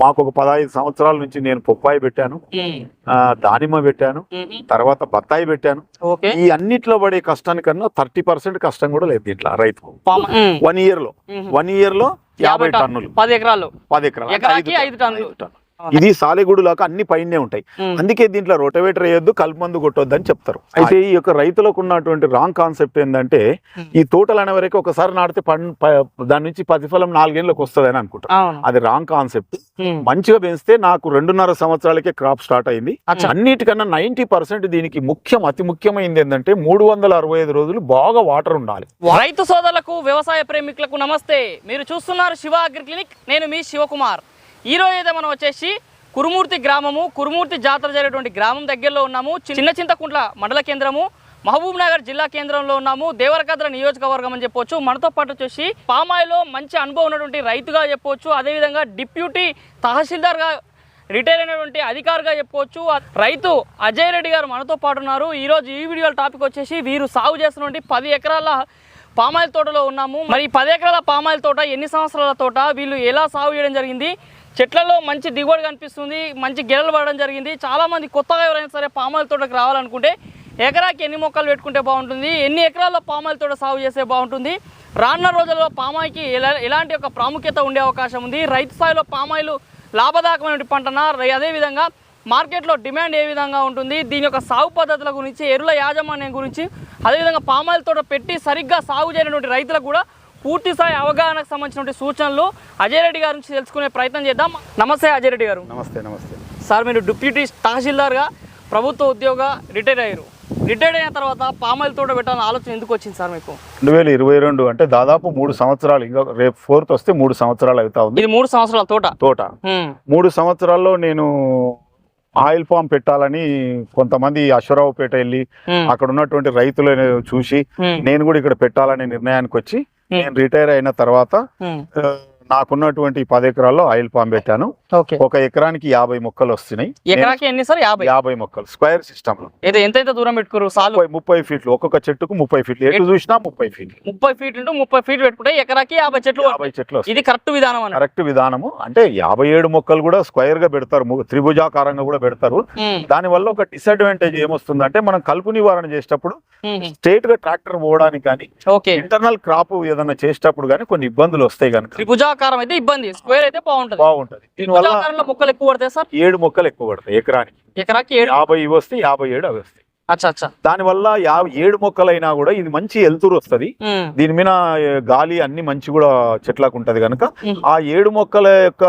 మాకు ఒక పదహైదు సంవత్సరాల నుంచి నేను పొప్పాయి పెట్టాను. దానిమ్మ పెట్టాను. తర్వాత బత్తాయి పెట్టాను. ఈ అన్నిట్లో పడే కష్టానికన్నా థర్టీ పర్సెంట్ కష్టం కూడా లేదు దీంట్లో ఉమ్, వన్ ఇయర్లో. వన్ ఇయర్లో యాభై టన్- టన్నులు. పది ఎకరాలు. పది ఎకరాలు. ఐదు టన్నులు. ఇది సాలెగూడులాగా అన్ని పైనే ఉంటాయి. అందుకే దీంట్లో రొటవేటర్ వేయొద్దు కలుపు మందు కొట్టొద్దు అని చెప్తారు. అయితే ఈ యొక్క రైతులకు ఉన్నటువంటి రాంగ్ కాన్సెప్ట్ ఏంటంటే. ఈ తోటలు అనే వరకు ఒకసారి నాటితే దాని నుంచి ప్రతిఫలం నాలుగేళ్ళకి వస్తుంది అని అనుకుంటారు అది రాంగ్ కాన్సెప్ట్. మంచిగా పెంచితే నాకు రెండున్నర సంవత్సరాలకే క్రాప్ స్టార్ట్ అయింది. అన్నిటికన్నా నైన్టీ పర్సెంట్ దీనికి ముఖ్యం అతి ముఖ్యమైనది ఏంటంటే మూడు వందల అరవై ఐదు రోజులు బాగా వాటర్ ఉండాలి. రైతు సోదరులకు వ్యవసాయ ప్రేమికులకు నమస్తే. మీరు చూస్తున్నారు శివ అగ్రి క్లినిక్. నేను మీ శివకుమార్. ఈరోజు అయితే మనం వచ్చేసి కురుమూర్తి గ్రామము కురుమూర్తి జాతర జరిగేటువంటి గ్రామం దగ్గరలో ఉన్నాము. చిన్న చింతకుంట్ల మండల కేంద్రము మహబూబ్ నగర్ జిల్లా కేంద్రంలో ఉన్నాము. దేవరకద్ర నియోజకవర్గం అని చెప్పొచ్చు. మనతో పాటు వచ్చేసి పామాయిలో మంచి అనుభవం ఉన్నటువంటి రైతుగా చెప్పొచ్చు. అదేవిధంగా డిప్యూటీ తహసీల్దార్గా రిటైర్ అయినటువంటి అధికారిగా చెప్పుకోవచ్చు రైతు అజయ్ రెడ్డి గారు మనతో పాటు ఉన్నారు. ఈరోజు ఈ వీడియో టాపిక్ వచ్చేసి వీరు సాగు చేస్తున్నటువంటి పది ఎకరాల పామాయిల్ తోటలో ఉన్నాము. మరి పది ఎకరాల పామాయిల్ తోట ఎన్ని సంవత్సరాల తోట? వీళ్ళు ఎలా సాగు చేయడం జరిగింది? చెట్లలో మంచి దిగుబడి కనిపిస్తుంది మంచి గెలలు పడడం జరిగింది. చాలామంది కొత్తగా ఎవరైనా సరే పామాయిల్ తోటకు రావాలనుకుంటే ఎకరాకి ఎన్ని మొక్కలు పెట్టుకుంటే బాగుంటుంది ఎన్ని ఎకరాల్లో పామాయిల్ తోట సాగు చేస్తే బాగుంటుంది రానున్న రోజుల్లో పామాయిల్కి ఎలా ఎలాంటి ఒక ప్రాముఖ్యత ఉండే అవకాశం ఉంది. రైతు స్థాయిలో పామాయిల్ లాభదాయకమైన పంటనా? అదేవిధంగా మార్కెట్లో డిమాండ్ ఏ విధంగా ఉంటుంది? దీని యొక్క సాగు పద్ధతుల గురించి ఎరువుల యాజమాన్యం గురించి అదేవిధంగా పామాయిల్ తోట పెట్టి సరిగ్గా సాగు చేయనటువంటి రైతులకు కూడా పూర్తి స్థాయి అవగాహనకు సంబంధించినటువంటి సూచనలు అజయ్ రెడ్డి గారి నుంచి తెలుసుకునే ప్రయత్నం చేద్దాం. నమస్తే అజయ్ రెడ్డి గారు. నమస్తే నమస్తే. సార్ మీరు డిప్యూటీ తహసీల్దార్గా ప్రభుత్వ ఉద్యోగ రిటైర్ అయ్యారు. రిటైర్డ్ అయిన తర్వాత పామాయిల్ తోట పెట్టాలని ఆలోచన ఎందుకు వచ్చింది సార్ మీకు? రెండు వేల ఇరవై రెండు అంటే దాదాపు మూడు సంవత్సరాలు ఇంకా రేపు ఫోర్త్ వస్తే మూడు సంవత్సరాలు అవుతా ఉంది. ఇది మూడు సంవత్సరాల తోట? తోట. మూడు సంవత్సరాల్లో నేను ఆయిల్ పామ్ పెట్టాలని కొంతమంది అశ్వరావుపేట వెళ్ళి అక్కడ ఉన్నటువంటి రైతులను చూసి నేను కూడా ఇక్కడ పెట్టాలనే నిర్ణయానికి వచ్చి నేను రిటైర్ అయిన తర్వాత నాకున్నటువంటి పది ఎకరాల్లో ఆయిల్ పామ్ పెట్టాను. ఒక ఎకరానికి యాభై మొక్కలు వస్తున్నాయి. ఎకరాకి ఎన్ని సార్? యాభై? యాభై మొక్కలు. స్క్వేర్ సిస్టమ్ అయితే ఎంత ఎంత దూరం పెట్టుకోరు? సాలు. ముప్పై ఫీట్లు. ఒక్కొక్క చెట్టుకు ముప్పై ఫీట్లు. ఎటు చూసినా ముప్పై ఫీట్లు. ముప్పై ఫీట్ ఇంటూ ముప్పై ఫీట్ పెట్టుకుంటే ఎకరాకి యాభై చెట్లు యాభై చెట్లు ఇది కరెక్ట్ విధానం కరెక్ట్ విధానము. అంటే యాభై ఏడు మొక్కలు కూడా స్క్వేర్గా పెడతారు. త్రిభుజాకారంగా కూడా పెడతారు. దాని వల్ల ఒక డిసడ్వాంటేజ్ ఏమొస్తుందంటే మనం కలుపు నివారణ చేసేటప్పుడు స్ట్రేట్గా ట్రాక్టర్ పోవడానికి కానీ ఇంటర్నల్ క్రాప్ ఏదైనా చేసేటప్పుడు కానీ కొన్ని ఇబ్బందులు వస్తాయి కనుక. త్రిభుజాకారం అయితే ఇబ్బంది. స్క్వేర్ అయితే బాగుంటది. బాగుంటది. దీనివల్ల మొక్కలు ఎక్కువ పడతాయి సార్? ఏడు మొక్కలు ఎక్కువ పడతాయి ఎకరానికి. ఎకరాకి ఏడు? యాభై ఇవి వస్తే యాభై ఏడు అవి వస్తాయి. అచ్చా అచ్చా. దానివల్ల ఏడు మొక్కలైనా కూడా ఇది మంచి ఎల్తురు వస్తది. దీని మీద గాలి అన్ని మంచి కూడా చెట్లకు ఉంటది కనుక. ఆ ఏడు మొక్కల యొక్క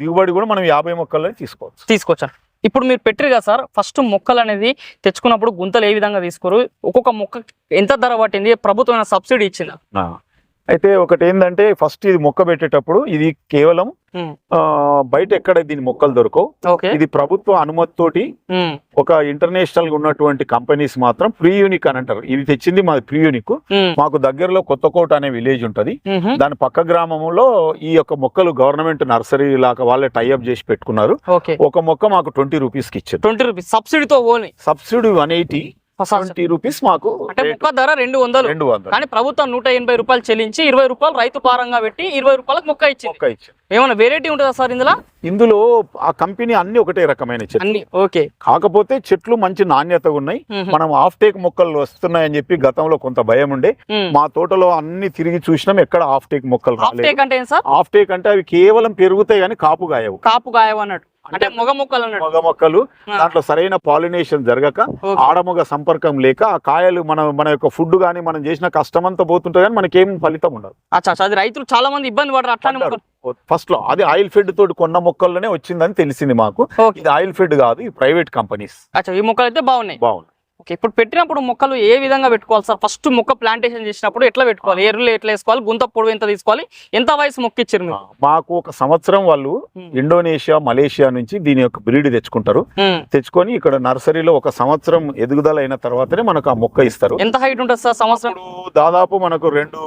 దిగుబడి కూడా మనం యాభై మొక్కలనే తీసుకోవచ్చు. తీసుకొచ్చాను ఇప్పుడు మీరు పెట్టారు కదా సార్ ఫస్ట్ మొక్కలు అనేది తెచ్చుకున్నప్పుడు గుంతలు ఏ విధంగా తీసుకోరు? ఒక్కొక్క మొక్క ఎంత ధర పట్టింది? ప్రభుత్వం సబ్సిడీ ఇచ్చిందా. అయితే ఒకటి ఏంటంటే ఫస్ట్ ఇది మొక్క పెట్టేటప్పుడు ఇది కేవలం ఆ, బయట ఎక్కడ దీని మొక్కలు దొరకవు. ఇది ప్రభుత్వ అనుమతితోటి ఉమ్, ఒక ఇంటర్నేషనల్గా ఉన్నటువంటి కంపెనీస్ మాత్రం ప్రీ యూనిక్ అని అంటారు. ఇది తెచ్చింది మాది ప్రీ యూనిక్. ఉమ్, మాకు దగ్గరలో కొత్తకోట అనే విలేజ్ ఉంటది. దాని పక్క గ్రామంలో ఈ యొక్క మొక్కలు గవర్నమెంట్ నర్సరీ లాగా వాళ్ళే టైఅప్ చేసి పెట్టుకున్నారు. ఒక మొక్క మాకు ట్వంటీ రూపీస్కి ఇచ్చారు. Twenty rupees. సబ్సిడీతో subsidy one eighty. Twenty rupees మాకు అంటే మొక్క ధర రెండు వందలు. రెండు వందలు. కానీ ప్రభుత్వం నూట ఎనభై రూపాయలు చెల్లించి ఇరవై రూపాయలు రైతు పారంగా పెట్టి ఇరవై రూపాయలకు మొక్క ఇచ్చింది. మొక్క ఇచ్చారు ఏమైనా వెరైటీ ఉంటుందా సార్ ఇందులో? ఇందులో ఆ కంపెనీ అన్ని ఒకటే రకమైన చెట్లు. అన్ని ఓకే. కాకపోతే చెట్లు మంచి నాణ్యత ఉన్నాయి. మనం ఆఫ్ టేక్ మొక్కలు వస్తున్నాయని చెప్పి గతంలో కొంత భయం ఉండే. మా తోటలో అన్ని తిరిగి చూసినాం ఎక్కడ ఆఫ్ టేక్ మొక్కలు హాఫ్ రాలేదు. టేక్ అంటే ఆఫ్ టేక్ అంటే అవి కేవలం పెరుగుతాయి కానీ కాపు గాయవు కాపు గాయం అన్నట్టు. అంటే మొగ మొక్కలు మగ మొక్కలు. దాంట్లో సరైన పాలినేషన్ జరగక. ఆడమొగ సంపర్కం లేక ఆ కాయలు మన మన యొక్క ఫుడ్ కానీ మనం చేసిన కష్టమంతా పోతుంటుంది కానీ మనకేం ఫలితం ఉండదు. అది రైతులు చాలా మంది ఇబ్బంది పడరు అట్లానే ఫస్ట్లో అది ఆయిల్ ఫెడ్ తోటి కొన్న మొక్కల్లోనే వచ్చిందని తెలిసింది మాకు. ఇది ఆయిల్ ఫెడ్ కాదు ఇది ప్రైవేట్ కంపెనీస్. ఈ మొక్కలు అయితే బాగున్నాయి. బాగుంది ఓకే ఇప్పుడు పెట్టినప్పుడు మొక్కలు ఏ విధంగా పెట్టుకోవాలి సార్ ఫస్ట్ మొక్క ప్లాంటేషన్ చేసినప్పుడు ఎట్లా పెట్టుకోవాలి ఎరువులు ఎట్లా వేసుకోవాలి గుంత పొడవు ఎంత తీసుకోవాలి ఎంత వయసు మొక్క ఇచ్చారు మాకు ఒక సంవత్సరం వాళ్ళు. ఇండోనేషియా మలేషియా నుంచి దీని యొక్క బ్రీడ్ తెచ్చుకుంటారు. తెచ్చుకొని ఇక్కడ నర్సరీలో ఒక సంవత్సరం ఎదుగుదల అయిన తర్వాతనే మనకు ఆ మొక్క ఇస్తారు ఎంత హైట్ ఉంటుంది సార్ సంవత్సరం దాదాపు మనకు రెండు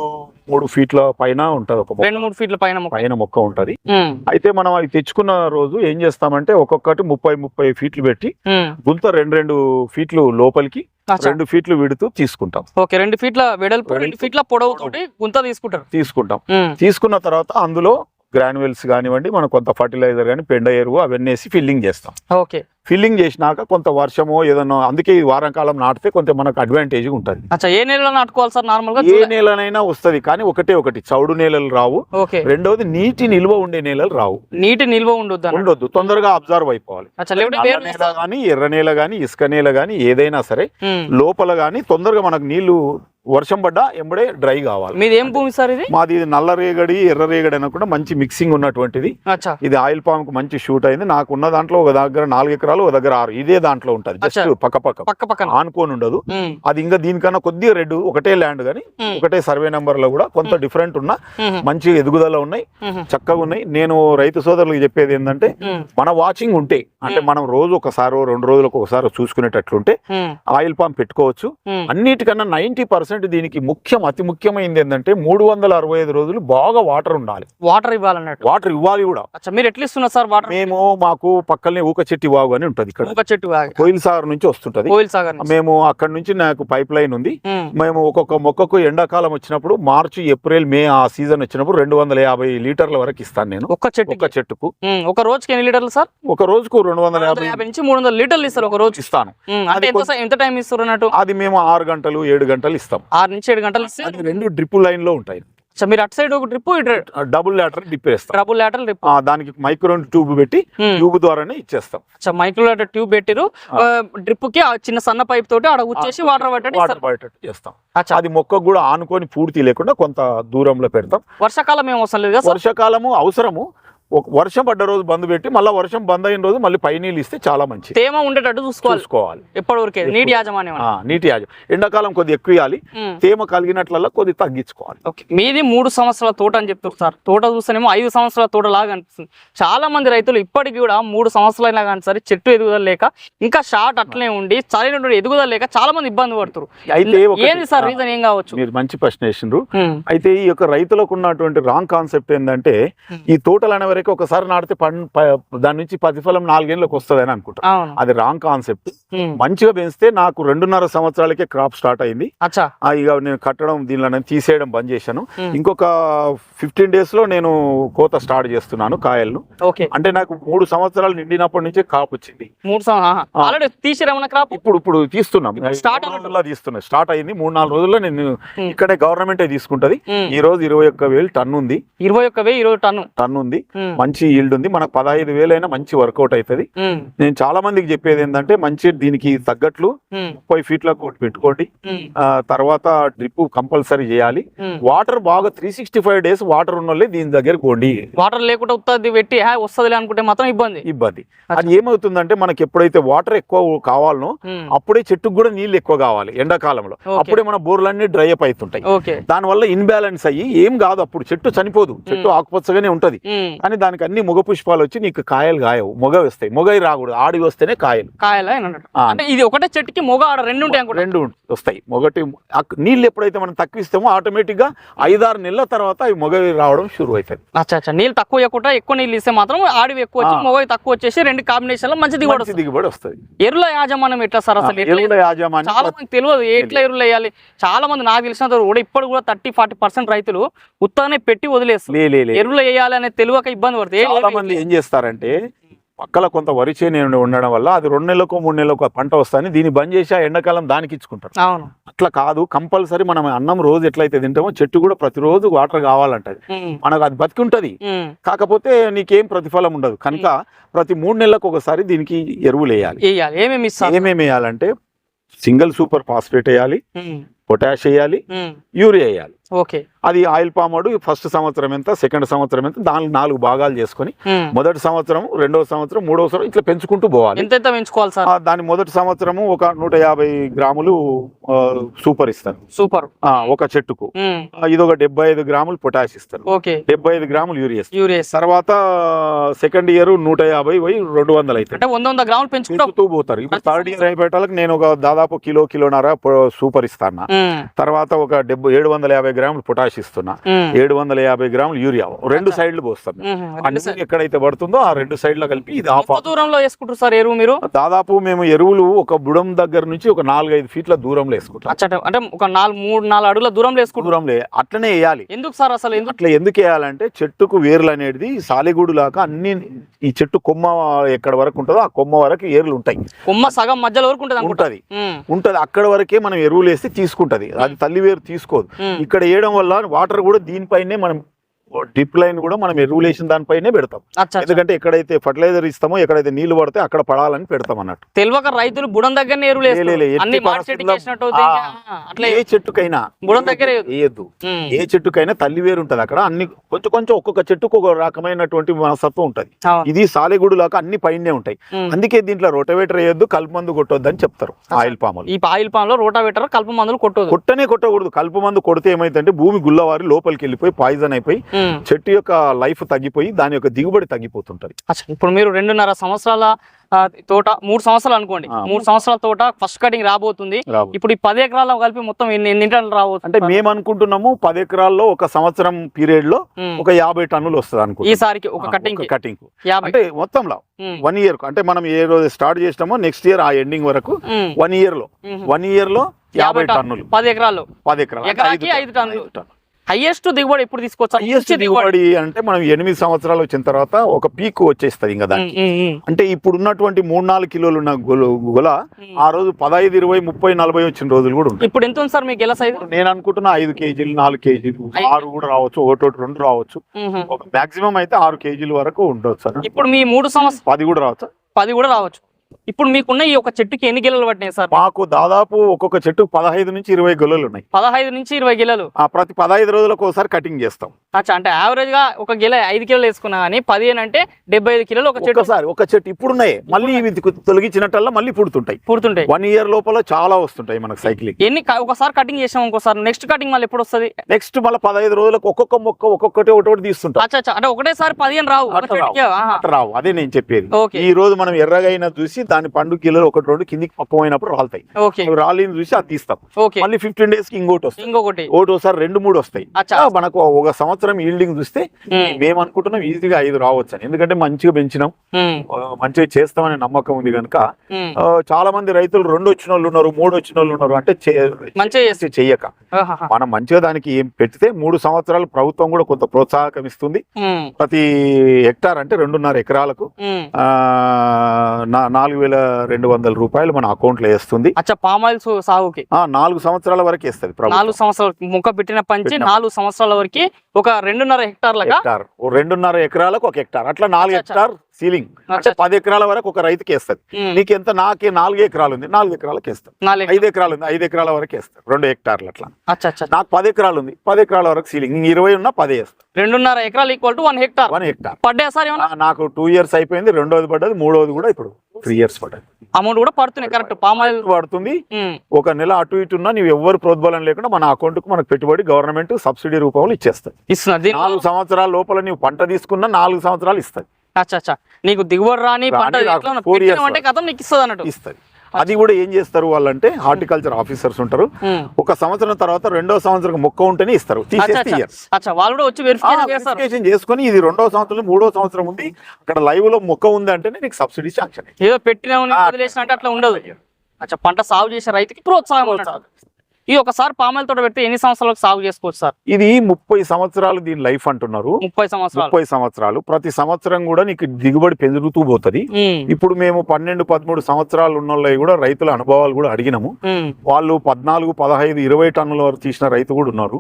మూడు ఫీట్ల పైన ఉంటది ఒక. రెండు మూడు ఫీట్ల పైన మొక్క పైన మొక్క ఉంటది. అయితే మనం అవి తెచ్చుకున్న రోజు ఏం చేస్తామంటే ఒక్కొక్కటి ముప్పై ముప్పై ఫీట్లు పెట్టి. గుంత రెండు రెండు ఫీట్లు లోపలికి. రెండు ఫీట్లు విడుతూ తీసుకుంటాం ఓకే రెండు ఫీట్ల వెడల్పు రెండు ఫీట్ల పొడవు గుంత తీసుకుంటారు తీసుకుంటాం. తీసుకున్న తర్వాత అందులో గ్రాన్యువల్స్ కానివ్వండి మనం కొంత ఫర్టిలైజర్ కానీ పెండ ఎరువు అవన్నీ వేసి ఫిల్లింగ్ చేస్తాం. ఓకే. ఫిల్లింగ్ చేసినాక కొంత వర్షమో ఏదన్నా అందుకే ఈ వారం కాలం నాటితే కొంత మనకు అడ్వాంటేజ్ ఉంటుంది. ఏ నెలలో నాటుకోవాలి సార్ నార్మల్గా ఏ నేలనైనా వస్తది కానీ ఒకటే ఒకటి చౌడు నేలలు రావు. ఓకే. రెండవది నీటి నిల్వ ఉండే నేలలు రావు. నీటి నిల్వ ఉండొద్దు అన్నట్టు. ఉండొద్దు తొందరగా అబ్జర్వ్ అయిపోవాలి. నేల కానీ ఎర్ర నేల కానీ ఇసుక నేల కానీ ఏదైనా సరే. లోపల కానీ తొందరగా మనకు నీళ్ళు వర్షం పడ్డా ఎంబడే డ్రై కావాలి మీది ఏం భూమి సార్ ఇది మాది ఇది నల్ల రేగడి ఎర్ర రేగడి అనకుండా మంచి మిక్సింగ్ ఉన్నటువంటిది ఇది ఆయిల్ పామ్కు మంచి షూట్ అయింది నాకు ఉన్న దాంట్లో ఒక దగ్గర నాలుగు ఎకరాలు ఒక దగ్గర ఆరు ఇదే దాంట్లో ఉంటది జస్ట్. పక్క పక్క పక్క పక్కన ఆనుకొని ఉండదు. అది ఇంకా దీనికన్నా కొద్దిగా రెడ్ ఒకటే ల్యాండ్ కానీ ఉమ్. ఒకటే సర్వే నెంబర్లో కూడా కొంత డిఫరెంట్ ఉన్న. మంచి ఎదుగుదల ఉన్నాయి. చక్కగా ఉన్నాయి నేను రైతు సోదరులకు చెప్పేది ఏంటంటే. మన వాచింగ్ ఉంటే అంటే మనం రోజు ఒకసారి రెండు రోజులకు ఒకసారి చూసుకునేటట్లుంటే. ఆయిల్ పాంప్ పెట్టుకోవచ్చు. అన్నిటికన్నా నైన్టీ పర్సెంట్ దీనికి ముఖ్యం అతి ముఖ్యమైనది ఏంటంటే మూడు వందల అరవై ఐదు రోజులు బాగా వాటర్ ఉండాలి. వాటర్ ఇవ్వాలన్నట్టు. వాటర్ ఇవ్వాలి కూడా. అచ్చా మీరు ఎట్లా ఇస్తున్నారు సార్ వాటర్ మేము మాకు పక్కనే ఊక చెట్టి వాగు అని ఉంటది ఇక్కడ. ఒక చెట్టు కోయిల్ సాగర్ నుంచి వస్తుంటది. కోయిల్ సాగర్. మేము అక్కడ నుంచి నాకు పైప్ లైన్ ఉంది. ఉమ్. మేము ఒక్కొక్క మొక్కకు ఎండాకాలం వచ్చినప్పుడు మార్చి ఏప్రిల్ మే ఆ సీజన్ వచ్చినప్పుడు రెండు వందల యాభై లీటర్ల వరకు ఇస్తాను నేను. ఒక్క చెట్టు ఒక చెట్టుకు. ఒక రోజుకి ఎన్ని లీటర్లు సార్? ఒక రోజుకు రెండు వందల యాభై నుంచి మూడు వందల లీటర్లు ఇస్తారు ఒక రోజు ఇస్తాను. స- ఎంత టైం ఇస్తారు అన్నట్టు? అది మేము ఆరు గంటలు ఏడు గంటలు ఇస్తాం. ఆరు నుంచి ఏడు గంటలు ఇస్తే అది రెండు డ్రిప్ లైన్లో ఉంటాయి. మీరు అటు సైడ్ ఒక ఇటు డబుల్ లాటర్ డిప్ వేస్తాం. డబుల్ లాటల్ ట్రిప్ ఆ, దానికి మైక్రో ట్యూబ్ పెట్టి ట్యూబ్ ద్వారానే ఇచ్చేస్తాం. మైక్రో లాటర్ ట్యూబ్ పెట్టిరు. డ్రిప్కి ఆ చిన్న సన్న పైప్ తోటి ఆడ వచ్చేసి వాటర్ పట్టండి వాటర్ పడేటట్టు చేస్తాం. అది మొక్కకు కూడా ఆనుకొని పూర్తి లేకుండా కొంత దూరంలో పెడతాం. వర్షాకాలం ఏం అవసరం లేదు వర్షాకాలము అవసరము. వర్షం పడ్డ రోజు బంద్ పెట్టి మళ్ళీ వర్షం బంద్ అయిన రోజు మళ్ళీ పై నీళ్ళు ఇస్తే చాలా మంచిది. తేమ ఉండేటట్టు చూసుకోవాలి. చూసుకోవాలి. ఎప్పటి వరకే నీటి యాజమాన్యం నీటి యాజం ఎండాకాలం కొద్ది ఎక్కువ ఇవ్వాలి. తేమ కలిగినట్లల్లా కొద్ది తగ్గించుకోవాలి. ఓకే. మీది మూడు సంవత్సరాల తోట అని చెప్తారు సార్. తోట చూస్తేనేమో ఐదు సంవత్సరాల తోట లాగా అనిపిస్తుంది. చాలా మంది రైతులు ఇప్పటికి కూడా మూడు సంవత్సరాలైనా కానీ సరే చెట్టు ఎదుగుదల లేక ఇంకా షార్ట్ అట్లనే ఉండి సరైనటువంటి ఎదుగుదల లేక చాలా మంది ఇబ్బంది పడుతారు అయితే ఏంది సార్ రీజన్? ఏం కావచ్చు? మీరు మంచి ప్రశ్న వేసిండ్రు. అయితే ఈ యొక్క రైతులకు ఉన్నటువంటి రాంగ్ కాన్సెప్ట్ ఏంటంటే. ఈ తోటలు అనే వరకు ఒకసారి నాటితే దాని నుంచి ప్రతిఫలం నాలుగేళ్ళకి వస్తుంది అని అనుకుంటారు అవును. అది రాంగ్ కాన్సెప్ట్. మంచిగా పెంచితే నాకు రెండున్నర సంవత్సరాలకే క్రాప్ స్టార్ట్ అయింది. ఇక నేను కట్టడం దీనిలో తీసేయడం బంద్ చేశాను. ఇంకొక ఫిఫ్టీన్ డేస్లో నేను కోత స్టార్ట్ చేస్తున్నాను కాయలను. ఓకే. అంటే నాకు మూడు సంవత్సరాలు నిండినప్పటి నుంచే కాపు వచ్చింది. క్రాప్? ఇప్పుడు ఇప్పుడు తీస్తున్నాం. స్టార్ట్ అయింది. మూడు నాలుగు రోజుల్లో నేను. ఇక్కడే గవర్నమెంటే తీసుకుంటది. ఈ రోజు ఇరవై ఒక్క వేలు టన్ ఉంది. ఇరవై ఒక్క వెయ్యి ఇరవై టన్ను. టన్ ఉంది. మంచి ఈల్డ్ ఉంది. మనకు పదహైదు వేలైనా మంచి వర్కౌట్ అవుతుంది నేను చాలా మందికి చెప్పేది ఏంటంటే మంచి దీనికి తగ్గట్లు ముప్పై ఫీట్ల కోట్ పెట్టుకోండి. తర్వాత డ్రిప్ కంపల్సరీ చేయాలి. వాటర్ బాగా three sixty five days water ఉన్న దీని దగ్గర పోండి. వాటర్ లేకుండా ఉత్తది పెట్టి వస్తుంది అనుకుంటే మాత్రం ఇబ్బంది. ఇబ్బంది. అది ఏమవుతుందంటే మనకి ఎప్పుడైతే వాటర్ ఎక్కువ కావాలనో అప్పుడే చెట్టుకు కూడా నీళ్ళు ఎక్కువ కావాలి ఎండాకాలంలో. అప్పుడే మన బోర్లన్నీ డ్రై అప్ అవుతుంటాయి దానివల్ల ఇన్బ్యాలెన్స్ అయ్యి ఏం కాదు అప్పుడు. చెట్టు చనిపోదు. చెట్టు ఆకుపచ్చగానే ఉంటది. కానీ దానికి అన్ని మొగ పుష్పాలు వచ్చి నీకు కాయలు కాయవు. మొగ వస్తాయి. మొగవి రాకూడదు. ఆడి వస్తేనే కాయలు. కాయలా. అంటే ఇది ఒకటే చెట్టుకి మొగ ఆడ రెండు ఉంటాయి రెండు వస్తాయి. మొగటి నీళ్ళు ఎప్పుడైతే మనం తక్కువ ఇస్తామో ఆటోమేటిక్గా ఐదారు నెలల తర్వాత అవి మొగవి రావడం షురు అవుతుంది అచ్చా అచ్చా. నీళ్ళు తక్కువ ఇవ్వకుండా ఎక్కువ నీళ్ళు ఇస్తే మాత్రం ఆడివి ఎక్కువ వచ్చి. మొగవి తక్కువ వచ్చేసి రెండు కాంబినేషన్లో మంచి దిగుబడి దిగుబడి వస్తుంది. ఎరువుల యాజమాన్యం ఎట్లా సార్ అసలు? ఎరువుల యాజమాన్యం చాలా మంది తెలియదు. ఎట్లా ఎరువులు వేయాలి? చాలా మంది నాకు తెలిసినంత కూడా ఇప్పుడు కూడా థర్టీ ఫార్టీ పర్సెంట్ రైతులు ఉత్తగానే పెట్టి వదిలేస్తారు. ఎరువులు వేయాలి అనే తెలియక ఇబ్బంది పడుతుంది. చాలా మంది ఏం చేస్తారంటే పక్కల కొంత వరి చేను ఉండడం వల్ల అది రెండు నెలలకు మూడు నెలలకు పంట వస్తాయని దీన్ని బంద్ చేసి ఆ ఎండాకాలం దానికి ఇచ్చుకుంటారు. అవును. అట్లా కాదు కంపల్సరీ మనం అన్నం రోజు ఎట్లయితే తింటామో చెట్టు కూడా ప్రతిరోజు వాటర్ కావాలంటది. మనకు అది బతికి ఉంటది. కాకపోతే నీకేం ప్రతిఫలం ఉండదు. కనుక ప్రతి మూడు నెలలకు ఒకసారి దీనికి ఎరువులు వేయాలి. ఏమేమి ఏమేమి వేయాలంటే సింగిల్ సూపర్ ఫాస్ఫేట్ వేయాలి పొటాష్ వేయాలి యూరియా వేయాలి. ఓకే. అది ఆయిల్ పామోడు ఫస్ట్ సంవత్సరం ఎంత సెకండ్ సంవత్సరం ఎంత దాని నాలుగు భాగాలు చేసుకొని. మొదటి సంవత్సరం రెండవ సంవత్సరం మూడవ సంవత్సరం ఇట్లా పెంచుకుంటూ పోవాలి. ఎంత ఎంత పెంచుకోవాలి సార్? దాని మొదటి సంవత్సరము ఒక నూట యాభై గ్రాములు సూపర్ ఇస్తారు. సూపర్. ఆ, ఒక చెట్టుకు. ఆ, ఇదొక డెబ్బై ఐదు గ్రాములు పొటాష్ ఇస్తారు. ఓకే. డెబ్బై ఐదు గ్రాములు యూరియా ఇస్తారు. యూరియా తర్వాత సెకండ్ ఇయర్ నూట యాభై పోయి రెండు వందలు అంటే వంద వంద గ్రాములు పెంచుకుంటాం. పోతారు. ఇప్పుడు థర్డ్ ఇయర్ అయిపోయేటాలకు నేను ఒక దాదాపు కిలో కిలోన్నర సూపర్ ఇస్తాను తర్వాత ఒక డెబ్బై ఏడు వందల యాభై గ్రాములు పొటాష్ ఇస్తున్నా. ఏడు వందల యాభై గ్రాములు యూరియా. రెండు సైడ్లు పోస్తాం నీరు ఎక్కడైతే పడుతుందో ఆ రెండు సైడ్ల కలిపి ఇది ఆఫ్ దూరంలో వేసుకుంటారు సార్ ఎరువు మీరు? దాదాపు మేము ఎరువులు ఒక బుడం దగ్గర నుంచి ఒక నాలుగైదు ఫీట్ల దూరంలో వేసుకుంటాం. అంటే ఒక నాలుగు మూడు నాలుగు అడుగుల దూరంలో వేసుకుంటారు దూరంలో అట్లనే వేయాలి. ఎందుకు సార్ అసలు ఎందుకు అట్లా ఎందుకు వేయాలంటే చెట్టుకు వేర్లు అనేది సాలిగూడు లాగా అన్ని ఈ చెట్టు కొమ్మ ఎక్కడ వరకు ఉంటుందో ఆ కొమ్మ వరకు ఏర్లు ఉంటాయి. కొమ్మ సగం మధ్యలో వరకు ఉంటుంది ఉంటది. ఉంటది. అక్కడ వరకే మనం ఎరువులు వేస్తే తీసుకుంటది. అది తల్లి వేరు తీసుకోదు. ఇక్కడ చేయడం వల్ల వాటర్ కూడా దీనిపైనే మనం డ్రిప్ లైన్ కూడా మనం ఎరువులు వేసిన దానిపైనే పెడతాం. ఎందుకంటే ఎక్కడైతే ఫర్టిలైజర్ ఇస్తామో ఎక్కడైతే నీళ్ళు పడితే అక్కడ పడాలని పెడతాం అన్నట్టు. తెలియక రైతులు బుడం దగ్గరనే ఎరువులు ఏ చెట్టుకైనా బుడం దగ్గర వేయొద్దు. ఏ చెట్టుకైనా తల్లి వేరు ఉంటది అక్కడ. అన్ని కొంచెం కొంచెం ఒక్కొక్క చెట్టుకు ఒక రకమైనటువంటి మనస్తత్వం ఉంటది. ఇది సాలెగూడు లాగా అన్ని పైనే ఉంటాయి. అందుకే దీంట్లో రొటవేటర్ వేయొద్దు కలుపు మందు కొట్టొద్దు అని చెప్తారు ఆయిల్ పాములు. ఈ ఆయిల్ పామ్లో రోటావేటర్ కలుపు మందులు కొట్టదు కొట్టనే కొట్టకూడదు. కలుపు మందు కొడితే ఏమైందంటే భూమి గుల్లవారి లోపలికి వెళ్ళిపోయి పాయిజన్ అయిపోయి. చెట్టు యొక్క లైఫ్ తగ్గిపోయి దాని యొక్క దిగుబడి తగ్గిపోతుంటది. ఇప్పుడు మీరు రెండున్నర సంవత్సరాల తోట మూడు సంవత్సరాలు అనుకోండి. మూడు సంవత్సరాల తోట ఫస్ట్ కటింగ్ రాబోతుంది. ఇప్పుడు ఈ పది ఎకరాల్లో కలిపి మొత్తం ఎన్ని ఎన్ని టన్నులు రాబోతుంది? అంటే మేము అనుకుంటున్నాము పది ఎకరాల్లో ఒక సంవత్సరం పీరియడ్లో. ఒక యాభై టన్నులు వస్తుంది అనుకుంటున్నాం ఈసారికి ఒక కటింగ్ కటింగ్ అంటే మొత్తంలో. వన్ ఇయర్ అంటే మనం ఏ రోజు స్టార్ట్ చేసినామో నెక్స్ట్ ఇయర్ ఆ ఎండింగ్ వరకు. వన్ ఇయర్లో. వన్ ఇయర్లో యాభై టన్- టన్నులు. పది ఎకరాల్లో పది ఎకరాలు. ఐదు టన్నులు. హైయెస్ట్ దిగుబడి ఎప్పుడు తీసుకోవచ్చు హైయెస్ట్ దిగుబడి. అంటే మనం ఎనిమిది సంవత్సరాలు వచ్చిన తర్వాత ఒక పీక్ వచ్చేస్తుంది ఇంకా దానికి. అంటే ఇప్పుడు ఉన్నటువంటి మూడు నాలుగు కిలోలు ఉన్న గొల ఆ రోజు పదహైదు ఇరవై ముప్పై నలభై వచ్చిన రోజులు కూడా ఉంటాయి. ఇప్పుడు ఎంత ఉంది సార్ మీకు ఎలా సైజు నేను అనుకుంటున్నా ఐదు కేజీలు నాలుగు కేజీలు ఆరు కూడా రావచ్చు ఒకటి రెండు రావచ్చు. ఒక మాక్సిమం అయితే ఆరు కేజీల వరకు ఉండొచ్చు సార్. ఇప్పుడు మీ మూడు సంవత్సరం పది కూడా రావచ్చు. పది కూడా రావచ్చు. ఇప్పుడు మీకున్న ఈ ఒక చెట్టుకి ఎన్ని గిల్లలు పట్టినాయి సార్? మాకు దాదాపు ఒక్కొక్క చెట్టు పదహైదు నుంచి ఇరవై గొలలు ఉన్నాయి. పదహైదు నుంచి ఇరవై గిల్లలు. ఆ ప్రతి పదహైదు రోజులకు ఒకసారి కటింగ్ చేస్తాం. అచ్చా అంటే యావరేజ్గా ఒక గిల ఐదు కిలోలు వేసుకున్నా కానీ పదిహేను అంటే డెబ్బై ఐదు కిలోలు ఒక చెట్టు. ఒక్కసారి ఒక చెట్టు ఇప్పుడున్నాయి. మళ్ళీ ఇవి తొలగించినట్టల్లా మళ్ళీ పుడుతుంటాయి. పుడుతుంటాయి. వన్ ఇయర్ లోపల చాలా వస్తుంటాయి మనకు సైక్లింగ్ ఎన్ని ఒకసారి కటింగ్ చేసాం ఇంకోసారి నెక్స్ట్ కటింగ్ మళ్ళీ ఎప్పుడు వస్తుంది? నెక్స్ట్ మళ్ళీ పదహైదు రోజులకు ఒక్కొక్క మొక్క ఒక్కొక్కటి ఒకటి ఒకటి తీస్తుంటాం. అచ్చా అంటే ఒకటేసారి పదిహేను రావు. రావు. అదే నేను చెప్పేది. ఈ రోజు మనం ఎర్రగైన చూసి దాని పండు కిలో ఒకటి రెండు కిందికి పక్కమైనప్పుడు రాలుతాయి. రాలిని చూసి అది తీస్తాం. ఓకే. మళ్ళీ ఫిఫ్టీన్ డేస్కి ఇంకోటి వస్తుంది. ఇంకొకటి. ఒకటి ఒకసారి రెండు మూడు వస్తాయి. మనకు ఒక సంవత్సరం ఈల్డింగ్ చూస్తే ఉమ్. మేము అనుకుంటున్నాం ఈజీగా ఐదు రావచ్చు అని. ఎందుకంటే మంచిగా పెంచినాం. మంచిగా చేస్తామనే నమ్మకం ఉంది కనుక. చాలా మంది రైతులు రెండు వచ్చిన వాళ్ళు ఉన్నారు మూడు వచ్చిన వాళ్ళు ఉన్నారు అంటే చెయ్యక. మనం మంచిగా దానికి ఏం పెడితే మూడు సంవత్సరాలు ప్రభుత్వం కూడా కొంత ప్రోత్సాహకం ఇస్తుంది. ప్రతి హెక్టార్ అంటే రెండున్నర ఎకరాలకు. నాలుగు వేల రెండు వందల రూపాయలు మన అకౌంట్లో వేస్తుంది. అచ్చా పామాయిల్ సాగుకి? నాలుగు సంవత్సరాల వరకు వేస్తుంది నాలుగు సంవత్సరాలు మొక్క పెట్టిన పంచి నాలుగు సంవత్సరాల వరకు ఒక రెండున్నర హెక్టార్లుగా హెక్టార్. ఓ రెండున్నర ఎకరాలకు ఒక హెక్టార్. అట్లా నాలుగు హెక్టార్ సీలింగ్. అంటే. పది ఎకరాల వరకు ఒక రైతుకి వేస్తుంది నీకు ఎంత? నాకే నాలుగు ఎకరాలు ఉంది నాలుగు ఎకరాలకు వేస్తాం నాలుగు ఐదు ఎకరాలు ఉంది ఐదు ఎకరాల వరకు వేస్తాం రెండు హెక్టార్లు అట్లా. నాకు పది ఎకరాలు ఉంది పది ఎకరాల వరకు సీలింగ్. ఇరవై ఉన్నా పదే వేస్తాం రెండున్నర ఎకరాలు equal to one hectare. One hectare. పడ్డా సార్ నాకు టూ ఇయర్స్ అయిపోయింది. రెండోది పడ్డది. మూడోది కూడా ఇప్పుడు త్రీ ఇయర్స్ పడ్డది. అమౌంట్ కూడా పడుతున్నాయి. కరెక్ట్. పామాయిల్ పడుతుంది. ఒక నెల అటు ఇటు ఉన్నా నీవు ఎవ్వరు ప్రోద్బలం లేకుండా మన అకౌంట్కు మనకు పెట్టుబడి గవర్నమెంట్ సబ్సిడీ రూపంలో ఇచ్చేస్తుంది. ఇస్తున్నారు. దీని నాలుగు సంవత్సరాల లోపల నీవు పంట తీసుకున్నా నాలుగు సంవత్సరాలు ఇస్తుంది. అచ్చా అచ్చా నీకు దిగుబడి రాని పంట నాకు కథం ఇస్తుంది అన్నట్టు. ఇస్తుంది. అది కూడా ఏం చేస్తారు వాళ్ళంటే హార్టికల్చర్ ఆఫీసర్స్ ఉంటారు. ఒక సంవత్సరం తర్వాత రెండో సంవత్సరం మొక్క ఉంటేనే ఇస్తారు. వెరిఫికేషన్ చేసుకొని ఇది రెండో సంవత్సరం మూడో సంవత్సరం ఉంది. అక్కడ లైవ్లో మొక్క ఉంది అంటేనే నీకు సబ్సిడీ శాంక్షన్ ఏదో పెట్టిన అట్లా ఉండదు. అచ్చా. పంట సాగు చేసే రైతుకి ప్రోత్సాహం. ఈ ఒకసారి పామాయిల్ తోట పెడితే ఎన్ని సంవత్సరాలకు సాగు చేసుకోవచ్చు సార్? ఇది ముప్పై సంవత్సరాలు దీని లైఫ్ అంటున్నారు. ముప్పై సంవత్సరాలు. ముప్పై సంవత్సరాలు. ప్రతి సంవత్సరం కూడా నీకు దిగుబడి పెరుగుతూ పోతది. ఇప్పుడు మేము పన్నెండు పదమూడు సంవత్సరాలు ఉన్న కూడా రైతుల అనుభవాలు కూడా అడిగినాము. వాళ్ళు పద్నాలుగు పదహైదు ఇరవై టన్నుల వరకు తీసిన రైతు కూడా ఉన్నారు.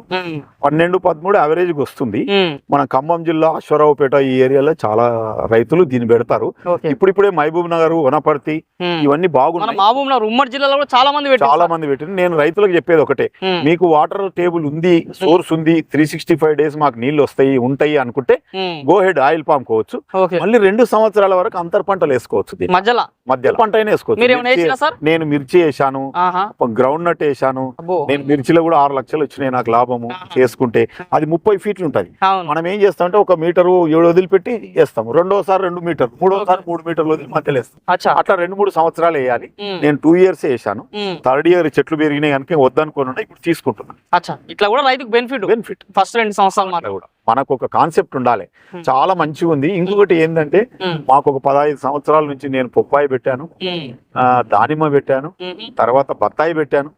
పన్నెండు పదమూడు యావరేజ్ వస్తుంది. మన ఖమ్మం జిల్లా అశ్వరావుపేట ఈ ఏరియాలో చాలా రైతులు దీన్ని పెడతారు. ఇప్పుడిప్పుడే మహబూబ్ నగర్ వనపర్తి. ఇవన్నీ బాగున్నాయి. మహబూబ్ నగర్ ఉమ్మడి జిల్లాలో కూడా చాలా మంది చాలా మంది పెట్టింది నేను రైతులకు చెప్పేది ఒకటే. మీకు వాటర్ టేబుల్ ఉంది సోర్స్ ఉంది త్రీ సిక్స్టీ ఫైవ్ డేస్ మాకు నీళ్ళు వస్తాయి ఉంటాయి అనుకుంటే um. Go ahead oil palm కోవచ్చు. మళ్ళీ రెండు సంవత్సరాల వరకు అంతర్ పంటలు వేసుకోవచ్చు. మధ్యలో? మధ్యలో. పంట అయినా వేసుకోవచ్చు. నేను మిర్చి వేసాను గ్రౌండ్ నట్ వేసాను నేను మిర్చిలో కూడా ఆరు లక్షలు వచ్చినాయి నాకు లాభము. చేసుకుంటే. అది ముప్పై ఫీట్లు ఉంటది. మనం ఏం చేస్తామంటే ఒక మీటరు ఏడు వదిలిపెట్టి వేస్తాం. రెండోసారి రెండు మీటర్ మూడోసారి మూడు మీటర్లు వదిలి మధ్యలో వేస్తాం. అట్లా రెండు మూడు సంవత్సరాలు వేయాలి. నేను టూ ఇయర్స్ వేసాను థర్డ్ ఇయర్ చెట్లు పెరిగినాయి కనుక వద్దని వద్దనుకోని ఉన్నా ఇప్పుడు తీసుకుంటున్నాను. అచ్చా. ఇట్లా కూడా రైతుకు బెనిఫిట్ బెనిఫిట్ ఫస్ట్ రెండు సంవత్సరాలు మాత్రం కూడా. మనకు ఒక కాన్సెప్ట్ ఉండాలి. చాలా మంచిగా ఉంది. ఇంకొకటి ఏంటంటే మాకు ఒక పదహైదు సంవత్సరాల నుంచి నేను పొప్పాయి పెట్టాను. దానిమ్మ పెట్టాను. తర్వాత బత్తాయి పెట్టాను.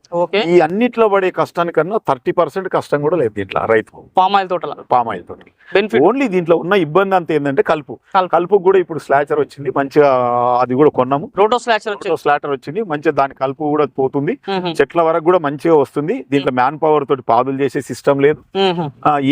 ఈ అన్నిట్లో పడే కష్టానికన్నా థర్టీ పర్సెంట్ కష్టం కూడా లేదు దీంట్లో రైతు. పామ్ ఆయిల్ తోటల. పామాయిల్ తోటి బెనిఫిట్. ఓన్లీ దీంట్లో ఉన్న ఇబ్బంది అంత ఏంటంటే కలుపు. కలుపు. కూడా ఇప్పుడు స్లాచర్ వచ్చింది. మంచిగా అది కూడా కొన్నాము. రోటో స్లాచర్ వచ్చింది. స్లాటర్ వచ్చింది. మంచిగా దాని కలుపు కూడా పోతుంది. చెట్ల వరకు కూడా మంచిగా వస్తుంది. దీంట్లో మ్యాన్ పవర్ తోటి పాదులు చేసే సిస్టమ్ లేదు.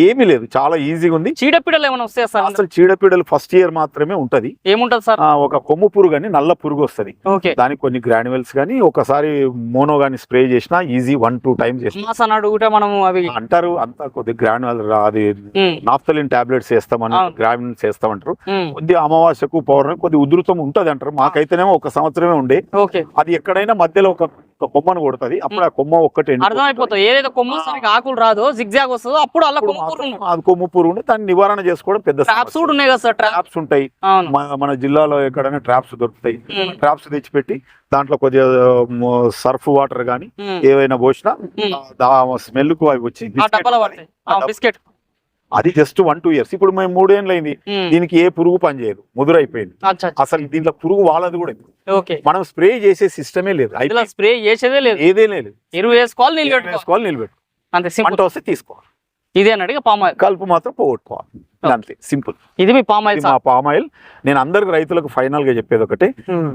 ఏమీ లేదు. చాలా ఈజీగా ఉంది. చీడపీడలు ఏమైనా వస్తాయా సార్ అసలు చీడపీడలు ఫస్ట్ ఇయర్ మాత్రమే ఉంటది. ఏముంటది సార్? ఒక కొమ్ము పురుగు అని నల్ల పురుగు వస్తది. దానికి కొన్ని గ్రాన్యువల్స్ కానీ ఒకసారి మోనో గాని స్ప్రే చేసినా ఈజీ వన్ టూ టైమ్స్ అడుగుతే మనము అవి అంటారు అంతా కొద్ది గ్రాన్యువల్ అది నాఫ్తలిన్ టాబ్లెట్స్ వేస్తామని అవును. గ్రాన్యుల్స్ వేస్తామంటారు. కొద్ది అమావాస్యకు పౌర్ణమి కొద్ది ఉధృతం ఉంటది అంటారు. మాకైతేనేమో ఒక సంవత్సరమే ఉండే. అది ఎక్కడైనా మధ్యలో ఒక ఒక కొమ్మను కొడుతుంది. అప్పుడు ఆ కొమ్మ ఒక్కటి. అర్థమైపోతుంది. ఏదైతే కొమ్మ సరిగ్గా ఆకులు రాదో జిగ్జాగ్ వస్తుందో అప్పుడు అలా అది కొమ్ము పురుగు ఉంటే దాన్ని నివారణ చేసుకోవడం పెద్ద ట్రాప్స్ కూడా ఉన్నాయి కదా సార్ ట్రాప్ ట్రాప్స్ ఉంటాయి. మన- జిల్లాలో ఎక్కడైనా ట్రాప్స్ దొరుకుతాయి. ట్రాప్స్ తెచ్చిపెట్టి దాంట్లో కొద్దిగా సర్ఫ్ వాటర్ కానీ ఏవైనా పోసినా. స్మెల్కు అవి వచ్చి బిస్కెట్. అది జస్ట్ వన్ టూ ఇయర్స్ ఇప్పుడు మేము మూడేళ్ళు అయింది దీనికి ఏ పురుగు పని చేయదు. ముదురైపోయింది. అసలు దీంట్లో పురుగు వాళ్ళది కూడా మనం స్ప్రే చేసే సిస్టమే లేదు. స్ప్రే చేసేదే లేదు. ఏదే లేదు. ఎరువు వేసుకోవాలి వేసుకోవాలి నిలబెట్టు అంతే పంట వస్తే తీసుకోవాలి. ఇదే అన్నట్టు పామ్. కలుపు మాత్రం పోగొట్టుకోవాలి. అంతే సింపుల్. ఇది మీ పామ్ ఆయిల్ మా పామ్ ఆయిల్. నేను అందరికి రైతులకు ఫైనల్గా చెప్పేది ఒకటే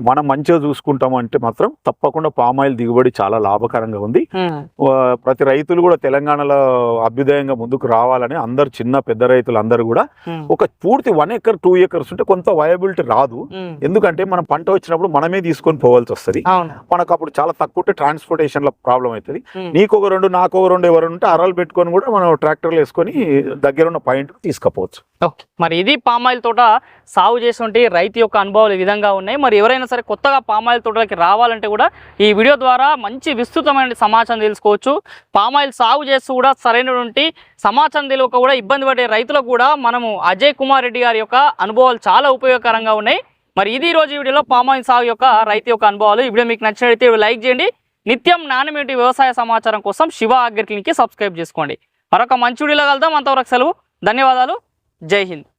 మనం మంచిగా చూసుకుంటాం అంటే మాత్రం తప్పకుండా పామ్ ఆయిల్ దిగుబడి చాలా లాభకరంగా ఉంది. ఆ, ప్రతి రైతులు కూడా తెలంగాణలో అభ్యుదయంగా ముందుకు రావాలని అందరు చిన్న పెద్ద రైతులు అందరూ కూడా ఒక పూర్తి వన్ ఎకర్ టూ ఎకర్స్ ఉంటే కొంత వయబిలిటీ రాదు. ఎందుకంటే మనం పంట వచ్చినప్పుడు మనమే తీసుకొని పోవాల్సి వస్తుంది. మనకు అప్పుడు చాలా తక్కువ ఉంటే ట్రాన్స్పోర్టేషన్లో ప్రాబ్లం అవుతుంది. నీకు ఒక రెండు నాకు ఒక రెండు ఎవరు ఉంటే అరలు పెట్టుకొని కూడా మనం ట్రాక్టర్లు వేసుకొని దగ్గర ఉన్న పాయింట్ తీసుకపోవచ్చు. ఓకే మరి ఇది పామాయిల్ తోట సాగు చేసినటువంటి రైతు యొక్క అనుభవాలు ఈ విధంగా ఉన్నాయి. మరి ఎవరైనా సరే కొత్తగా పామాయిల్ తోటలకి రావాలంటే కూడా ఈ వీడియో ద్వారా మంచి విస్తృతమైన సమాచారం తెలుసుకోవచ్చు. పామాయిల్ సాగు చేస్తూ కూడా సరైనటువంటి సమాచారం తెలియక కూడా ఇబ్బంది పడే రైతులకు కూడా మనము అజయ్ కుమార్ రెడ్డి గారి యొక్క అనుభవాలు చాలా ఉపయోగకరంగా ఉన్నాయి. మరి ఇది ఈ రోజు వీడియోలో పామ్ ఆయిల్ సాగు యొక్క రైతు యొక్క అనుభవాలు. ఈ వీడియో మీకు నచ్చినట్లయితే లైక్ చేయండి. నిత్యం నాణ్యమేటి వ్యవసాయ సమాచారం కోసం శివ అగ్రి క్లినిక్కి సబ్స్క్రైబ్ చేసుకోండి. మరొక మంచి వీడియోలో కలుద్దాం. అంతవరకు సెలవు. ధన్యవాదాలు. जय हिंद।